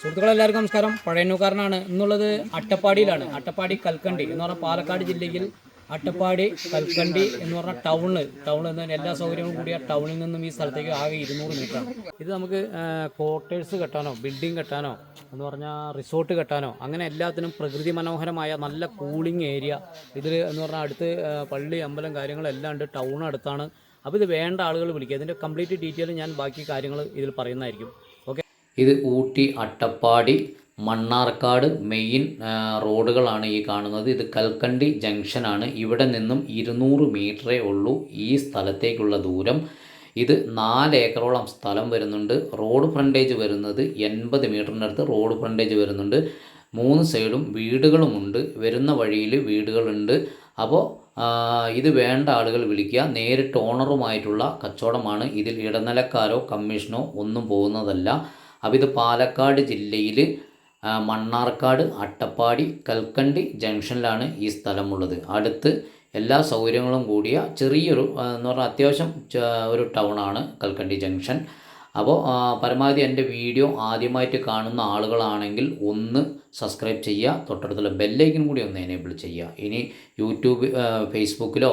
സുഹൃത്തുക്കളെ എല്ലാവർക്കും നമസ്കാരം പഴയന്നൂക്കാരനാണ് എന്നുള്ളത് അട്ടപ്പാടിയിലാണ്. അട്ടപ്പാടി കൽക്കണ്ടി എന്ന് പറഞ്ഞാൽ പാലക്കാട് ജില്ലയിൽ അട്ടപ്പാടി കൽക്കണ്ടി എന്ന് പറഞ്ഞ ടൗണ് ടൗൺ നിന്ന് എല്ലാ സൗകര്യങ്ങളും കൂടിയ ടൗണിൽ നിന്നും ഈ സ്ഥലത്തേക്ക് ആകെ ഇരുന്നൂറ് മീറ്റർ. ഇത് നമുക്ക് ക്വാർട്ടേഴ്സ് കെട്ടാനോ ബിൽഡിംഗ് കെട്ടാനോ എന്ന് പറഞ്ഞാൽ റിസോർട്ട് കെട്ടാനോ അങ്ങനെ എല്ലാത്തിനും പ്രകൃതി മനോഹരമായ നല്ല കൂളിംഗ് ഏരിയ. ഇതിൽ എന്ന് പറഞ്ഞാൽ അടുത്ത് പള്ളി അമ്പലം കാര്യങ്ങളെല്ലാം ഉണ്ട്. ടൗൺ അടുത്താണ്. അപ്പോൾ ഇത് വേണ്ട ആളുകൾ വിളിക്കുക. ഇതിന്റെ കംപ്ലീറ്റ് ഡീറ്റെയിൽ ഞാൻ ബാക്കി കാര്യങ്ങൾ ഇതിൽ പറയുന്നതായിരിക്കും. ഇത് ഊട്ടി അട്ടപ്പാടി മണ്ണാർക്കാട് മെയിൻ റോഡുകളാണ് ഈ കാണുന്നത്. ഇത് കൽക്കണ്ടി ജംഗ്ഷനാണ്. ഇവിടെ നിന്നും ഇരുന്നൂറ് മീറ്ററേ ഉള്ളൂ ഈ സ്ഥലത്തേക്കുള്ള ദൂരം. ഇത് നാല് ഏക്കറോളം സ്ഥലം വരുന്നുണ്ട്. റോഡ് ഫ്രണ്ടേജ് വരുന്നത് എൺപത് അടുത്ത് റോഡ് ഫ്രണ്ടേജ് വരുന്നുണ്ട്. മൂന്ന് സൈഡും വീടുകളുമുണ്ട്. വരുന്ന വഴിയിൽ വീടുകളുണ്ട്. അപ്പോൾ ഇത് വേണ്ട ആളുകൾ വിളിക്കുക. നേരിട്ട് ഓണറുമായിട്ടുള്ള കച്ചവടമാണ്. ഇതിൽ ഇടനിലക്കാരോ കമ്മീഷനോ ഒന്നും പോകുന്നതല്ല. അപ്പോൾ ഇത് പാലക്കാട് ജില്ലയിൽ മണ്ണാർക്കാട് അട്ടപ്പാടി കൽക്കണ്ടി ജംഗ്ഷനിലാണ് ഈ സ്ഥലമുള്ളത്. അടുത്ത് എല്ലാ സൗകര്യങ്ങളും കൂടിയ ചെറിയൊരു എന്ന് പറഞ്ഞാൽ അത്യാവശ്യം ഒരു ടൗണാണ് കൽക്കണ്ടി ജംഗ്ഷൻ. അപ്പോൾ പരമാവധി എന്റെ വീഡിയോ ആദ്യമായിട്ട് കാണുന്ന ആളുകളാണെങ്കിൽ ഒന്ന് സബ്സ്ക്രൈബ് ചെയ്യുക തൊട്ടടുത്തുള്ള ബെല്ലൈക്കൻ കൂടി ഒന്ന് എനേബിൾ ചെയ്യുക. ഇനി യൂട്യൂബ് ഫേസ്ബുക്കിലോ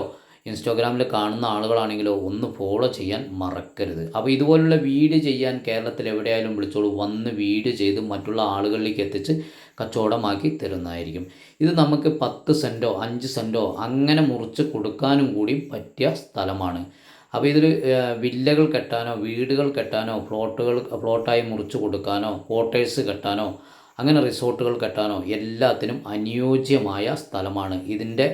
ഇൻസ്റ്റാഗ്രാമിൽ കാണുന്ന ആളുകളാണെങ്കിലോ ഒന്ന് ഫോളോ ചെയ്യാൻ മറക്കരുത്. അപ്പോൾ ഇതുപോലുള്ള വീഡിയോ ചെയ്യാൻ കേരളത്തിൽ എവിടെയായാലും വിളിച്ചോളൂ. വന്ന് വീഡിയോ ചെയ്ത് മറ്റുള്ള ആളുകളിലേക്ക് എത്തിച്ച് കച്ചവടമാക്കി തരുന്നതായിരിക്കും. ഇത് നമുക്ക് പത്ത് സെന്റോ അഞ്ച് സെന്റോ അങ്ങനെ മുറിച്ച് കൊടുക്കാനും കൂടി പറ്റിയ സ്ഥലമാണ്. അപ്പോൾ ഇതിൽ വില്ലകൾ കെട്ടാനോ വീടുകൾ കെട്ടാനോ പ്ലോട്ടുകൾ പ്ലോട്ടായി മുറിച്ച് കൊടുക്കാനോ ക്വാർട്ടേഴ്സ് കെട്ടാനോ അങ്ങനെ റിസോർട്ടുകൾ കെട്ടാനോ എല്ലാത്തിനും അനുയോജ്യമായ സ്ഥലമാണ്. ഇതിന്റെ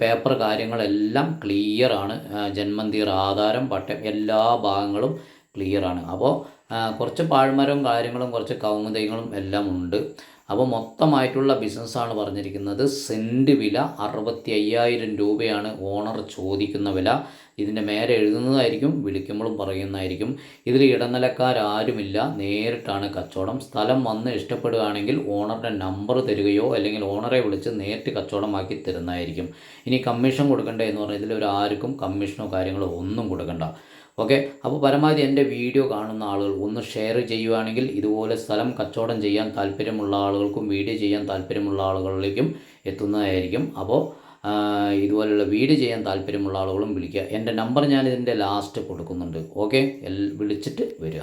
പേപ്പർ കാര്യങ്ങളെല്ലാം ക്ലിയറാണ് ജന്മന്തീർ ആധാരം പട്ടയം എല്ലാ ഭാഗങ്ങളും ക്ലിയറാണ്. അപ്പോൾ കുറച്ച് പാഴ്മരവും കാര്യങ്ങളും കുറച്ച് കൗമുദയങ്ങളും എല്ലാം ഉണ്ട്. അപ്പോൾ മൊത്തമായിട്ടുള്ള ബിസിനസ്സാണ് പറഞ്ഞിരിക്കുന്നത്. സെന്റ് വില അറുപത്തി അയ്യായിരം രൂപയാണ് ഓണർ ചോദിക്കുന്ന വില. ഇതിന്റെ മേലെ എഴുതുന്നതായിരിക്കും വിളിക്കുമ്പോഴും പറയുന്നതായിരിക്കും. ഇതിൽ ഇടനിലക്കാരാരുമില്ല. നേരിട്ടാണ് കച്ചവടം. സ്ഥലം വന്ന് ഇഷ്ടപ്പെടുകയാണെങ്കിൽ ഓണറുടെ നമ്പർ തരികയോ അല്ലെങ്കിൽ ഓണറെ വിളിച്ച് നേരിട്ട് കച്ചവടമാക്കി തരുന്നതായിരിക്കും. ഇനി കമ്മീഷൻ കൊടുക്കണ്ടേ എന്ന് പറഞ്ഞാൽ ഇതിൽ ഒരു ആർക്കും കമ്മീഷനോ കാര്യങ്ങളോ ഒന്നും കൊടുക്കണ്ട. ഓക്കെ? അപ്പോൾ പരമാവധി എന്റെ വീഡിയോ കാണുന്ന ആളുകൾ ഒന്ന് ഷെയർ ചെയ്യുവാണെങ്കിൽ ഇതുപോലെ സ്ഥലം കച്ചവടം ചെയ്യാൻ താല്പര്യമുള്ള ആളുകൾക്കും വീഡിയോ ചെയ്യാൻ താല്പര്യമുള്ള ആളുകളിലേക്കും എത്തുന്നതായിരിക്കും. അപ്പോൾ ഇതുപോലെയുള്ള വീഡിയോ ചെയ്യാൻ താല്പര്യമുള്ള ആളുകളും വിളിക്കുക. എന്റെ നമ്പർ ഞാൻ ഇതിന്റെ ലാസ്റ്റ് കൊടുക്കുന്നുണ്ട്. ഓക്കെ? വിളിച്ചിട്ട് വരിക.